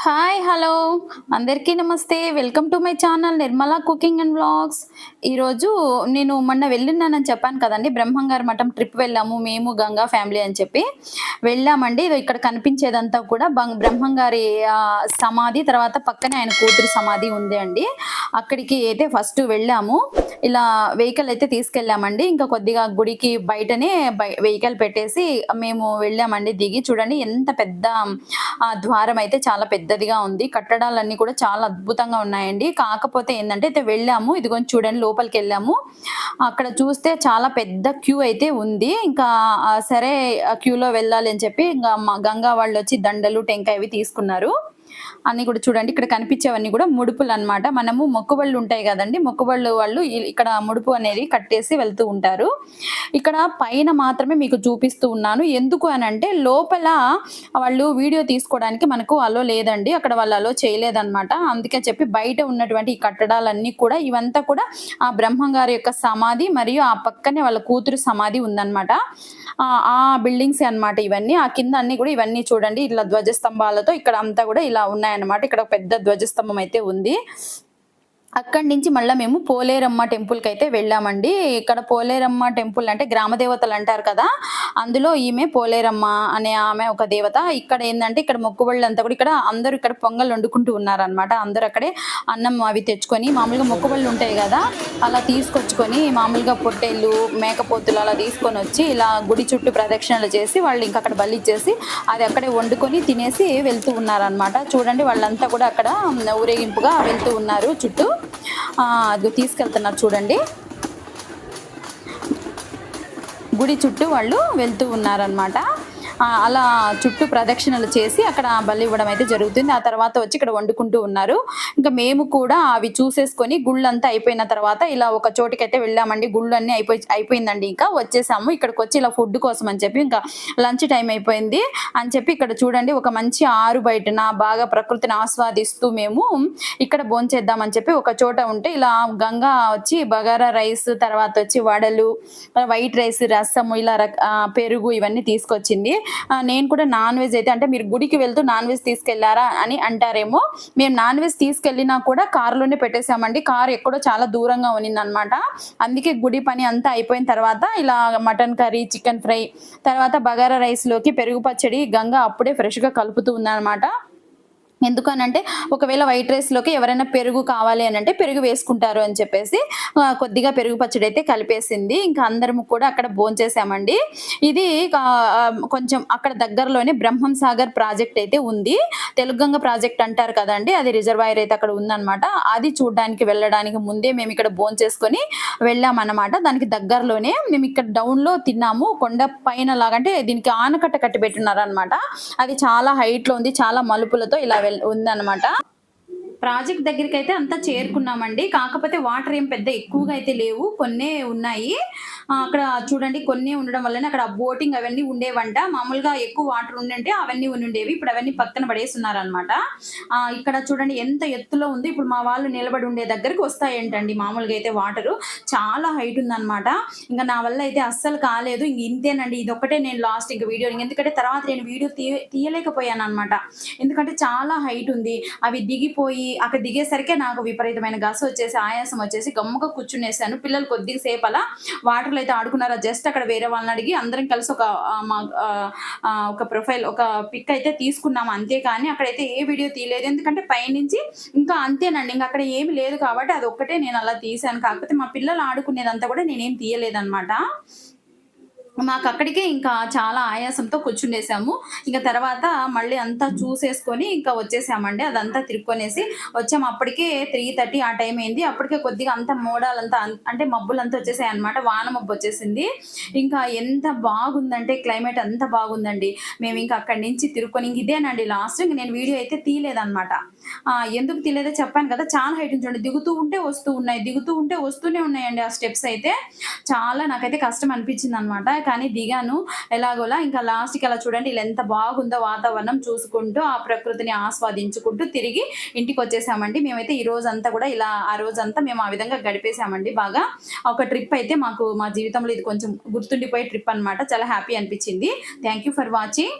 Hi hello అందరికీ నమస్తే. Welcome to my channel Nirmala cooking and vlogs ఈరోజు నేను మొన్న వెళ్ళినానని చెప్పాను కదండి. బ్రహ్మంగారి మఠం ట్రిప్ వెళ్ళాము. మేము గంగా ఫ్యామిలీ అని చెప్పి వెళ్ళామండి. ఇది ఇక్కడ కనిపించేదంతా కూడా బం- బ్రహ్మంగారి సమాధి తర్వాత పక్కనే ఆయన కూతురు సమాధి ఉంది అండి అక్కడికి అయితే ఫస్ట్ వెళ్ళాము. ఇలా వెహికల్ అయితే తీసుకెళ్ళామండి. ఇంకా కొద్దిగా గుడికి బయటనే వెహికల్ పెట్టేసి మేము వెళ్ళామండి దిగి. చూడండి ఎంత పెద్ద ఆ, ద్వారం అయితే చాలా పెద్దదిగా ఉంది. కట్టడాలన్నీ కూడా చాలా అద్భుతంగా ఉన్నాయండి. కాకపోతే ఏంటంటే అయితే వెళ్ళాము. ఇదిగో చూడండి లోపలికి వెళ్ళాము అక్కడ చూస్తే చాలా పెద్ద క్యూ అయితే ఉంది. ఇంకా సరే క్యూలో వెళ్ళాలి అని చెప్పి ఇంకా మా గంగా వాళ్ళు వచ్చి దండలు టెంకాయ అవి తీసుకున్నారు. అన్ని కూడా చూడండి. ఇక్కడ కనిపించేవన్నీ కూడా ముడుపులు అన్నమాట మనము మొక్కుబళ్ళు ఉంటాయి కదండి. మొక్కుబళ్ళు వాళ్ళు ఇక్కడ ముడుపు అనేది కట్టేసి వెళ్తూ ఉంటారు. ఇక్కడ పైన మాత్రమే మీకు చూపిస్తూ ఉన్నాను. ఎందుకు అని అంటే లోపల వాళ్ళు వీడియో తీసుకోవడానికి మనకు అలో లేదండి. అక్కడ వాళ్ళు అలో చేయలేదన్నమాట. అందుకే చెప్పి బయట ఉన్నటువంటి ఈ కట్టడాలన్నీ కూడా ఇవంతా కూడా ఆ బ్రహ్మంగారి యొక్క సమాధి మరియు ఆ పక్కనే వాళ్ళ కూతురు సమాధి ఉందన్నమాట. ఆ బిల్డింగ్స్ అన్నమాట ఇవన్నీ. ఆ కింద అన్ని కూడా ఇవన్నీ చూడండి. ఇట్లా ధ్వజస్తంభాలతో ఇక్కడ అంతా కూడా ఇలా ఉన్నాయన్నమాట. ఇక్కడ ఒక పెద్ద ధ్వజస్తంభం అయితే ఉంది. అక్కడి నుంచి మళ్ళీ మేము పోలేరమ్మ టెంపుల్కి అయితే వెళ్ళామండి. ఇక్కడ పోలేరమ్మ టెంపుల్ అంటే గ్రామ దేవతలు అంటారు కదా అందులో ఈమె పోలేరమ్మ అనే ఆమె ఒక దేవత. ఇక్కడ ఏంటంటే ఇక్కడ మొక్కుబళ్ళు అంతా కూడా ఇక్కడ అందరూ ఇక్కడ పొంగల్ వండుకుంటూ ఉన్నారనమాట అందరూ అక్కడే అన్నం అవి తెచ్చుకొని మామూలుగా మొక్కుబళ్ళు ఉంటాయి కదా అలా తీసుకొచ్చుకొని మామూలుగా పొట్టేళ్ళు మేకపోతులు అలా తీసుకొని వచ్చి ఇలా గుడి చుట్టూ ప్రదక్షిణలు చేసి వాళ్ళు ఇంకా అక్కడ బలిచ్చేసి అది అక్కడే వండుకొని తినేసి వెళ్తూ ఉన్నారనమాట చూడండి వాళ్ళంతా కూడా అక్కడ ఊరేగింపుగా వెళ్తూ ఉన్నారు చుట్టూ. అది తీసుకెళ్తున్నారు చూడండి. గుడి చుట్టూ వాళ్ళు వెళ్తూ ఉన్నారనమాట అలా చుట్టూ ప్రదక్షిణలు చేసి అక్కడ బలి ఇవ్వడం అయితే జరుగుతుంది. ఆ తర్వాత వచ్చి ఇక్కడ వండుకుంటూ ఉన్నారు. ఇంకా మేము కూడా అవి చూసేసుకొని గుళ్ళంతా అయిపోయిన తర్వాత ఇలా ఒక చోటికైతే వెళ్ళామండి. గుళ్ళు అన్ని అయిపోయి అయిపోయిందండి ఇంకా. వచ్చేసాము. ఇక్కడికి వచ్చి ఇలా ఫుడ్ కోసం అని చెప్పి ఇంకా లంచ్ టైం అయిపోయింది అని చెప్పి ఇక్కడ చూడండి. ఒక మంచి ఆరు బయటన బాగా ప్రకృతిని ఆస్వాదిస్తూ మేము ఇక్కడ భోంచేద్దామని చెప్పి ఒక చోట ఉంటే ఇలా గంగా వచ్చి బగారా రైస్ తర్వాత వచ్చి వడలు వైట్ రైస్ రసము ఇలా రక- పెరుగు ఇవన్నీ తీసుకొచ్చింది. నేను కూడా నాన్ వెజ్ అయితే అంటే మీరు గుడికి వెళ్తూ నాన్ వెజ్ తీసుకెళ్ళారా అని అంటారేమో. మేము నాన్ వెజ్ తీసుకెళ్ళినా కూడా కారులోనే పెట్టేశామండి. కారు ఎక్కడో చాలా దూరంగా ఉన్నింది అనమాట అందుకే గుడి పని అంతా అయిపోయిన తర్వాత ఇలా మటన్ కర్రీ చికెన్ ఫ్రై తర్వాత బగారా రైస్లోకి పెరుగు పచ్చడి గంగ అప్పుడే ఫ్రెష్గా కలుపుతూ ఉందన్నమాట ఎందుకనంటే ఒకవేళ వైట్ రైస్లోకి ఎవరైనా పెరుగు కావాలి అని అంటే పెరుగు వేసుకుంటారు అని చెప్పేసి కొద్దిగా పెరుగు పచ్చడి అయితే కలిపేసింది. ఇంకా అందరం కూడా అక్కడ భోంచేసామండి. ఇది కొంచెం అక్కడ దగ్గరలోనే బ్రహ్మం సాగర్ ప్రాజెక్ట్ అయితే ఉంది. తెలుగుగంగ ప్రాజెక్ట్ అంటారు కదండి అది రిజర్వాయర్ అయితే అక్కడ ఉందన్నమాట. అది చూడడానికి వెళ్ళడానికి ముందే మేము ఇక్కడ భోంచేసుకొని వెళ్ళామన్నమాట. దానికి దగ్గరలోనే మేము ఇక్కడ డౌన్లో తిన్నాము. కొండ పైన లాగంటే దీనికి ఆనకట్ట కట్టి పెట్టినారనమాట అది చాలా హైట్లో ఉంది చాలా మలుపులతో ఇలా ఉందన్నమాట. ప్రాజెక్ట్ దగ్గరికి అయితే అంతా చేరుకున్నామండి. కాకపోతే వాటర్ ఏం పెద్ద ఎక్కువగా అయితే లేవు. కొన్నే ఉన్నాయి. అక్కడ చూడండి కొన్ని ఉండడం వల్లనే అక్కడ బోటింగ్ అవన్నీ ఉండేవంట. మామూలుగా ఎక్కువ వాటర్ ఉండంటే అవన్నీ ఉండేవి ఇప్పుడు అవన్నీ పక్కన పడేస్తున్నారనమాట ఇక్కడ చూడండి ఎంత ఎత్తులో ఉంది. ఇప్పుడు మా వాళ్ళు నిలబడి ఉండే దగ్గరికి వస్తాయంటండి మామూలుగా అయితే వాటరు. చాలా హైట్ ఉందన్నమాట. ఇంకా నా వల్ల అయితే అస్సలు కాలేదు. ఇంక ఇంతేనండి. ఇది ఒకటే నేను లాస్ట్ ఇంకా వీడియో. ఎందుకంటే తర్వాత నేను వీడియో తీయ తీయలేకపోయాను అనమాట ఎందుకంటే చాలా హైట్ ఉంది. అవి దిగిపోయి అక్కడ దిగేసరికి నాకు విపరీతమైన గస వచ్చేసి ఆయాసం వచ్చేసి గమ్ముగా కూర్చునేసాను. పిల్లలు కొద్దిగా సేపు అలా వాటర్లో అయితే ఆడుకున్నారా? జస్ట్ అక్కడ వేరే వాళ్ళని అడిగి అందరం కలిసి ఒక మా ఒక ప్రొఫైల్ ఒక పిక్ అయితే తీసుకున్నాము అంతే కానీ అక్కడైతే ఏ వీడియో తీయలేదు. ఎందుకంటే పైనుంచి ఇంకా అంతేనండి. ఇంకా అక్కడ ఏమి లేదు కాబట్టి అది ఒక్కటే నేను అలా తీసాను కాకపోతే మా పిల్లలు ఆడుకునేదంతా కూడా నేనేం తీయలేదన్నమాట. మాకు అక్కడికే ఇంకా చాలా ఆయాసంతో కూర్చుండేసాము ఇంకా తర్వాత మళ్ళీ అంతా చూసేసుకొని ఇంకా వచ్చేసామండి. అదంతా తిరుక్కొనేసి వచ్చాము. అప్పటికే త్రీ థర్టీ ఆ టైం అయింది. అప్పటికే కొద్దిగా అంతా మోడాలంతా అంటే మబ్బులంతా వచ్చేసాయి అనమాట వాన మబ్బు వచ్చేసింది. ఇంకా ఎంత బాగుందంటే క్లైమేట్ అంత బాగుందండి. మేము ఇంకా అక్కడి నుంచి తిరుక్కొని ఇంక ఇదేనండి లాస్ట్. ఇంక నేను వీడియో అయితే తీయలేదన్నమాట. ఎందుకు తెలియదో చెప్పాను కదా చాలా హైట్ ఉంచండి దిగుతూ ఉంటే వస్తూ ఉన్నాయి దిగుతూ ఉంటే వస్తూనే ఉన్నాయండి ఆ స్టెప్స్ అయితే. చాలా నాకైతే కష్టం అనిపించింది అనమాట కానీ దిగాను ఎలాగోలా ఇంకా లాస్ట్కి అలా చూడండి ఇలా ఎంత బాగుందో వాతావరణం చూసుకుంటూ ఆ ప్రకృతిని ఆస్వాదించుకుంటూ తిరిగి ఇంటికి వచ్చేసామండి. మేమైతే ఈ రోజు అంతా కూడా ఇలా ఆ రోజంతా మేము ఆ విధంగా గడిపేసామండి బాగా. ఒక ట్రిప్ అయితే మాకు మా జీవితంలో ఇది కొంచెం గుర్తుండిపోయే ట్రిప్ అనమాట చాలా హ్యాపీ అనిపించింది. Thank you for watching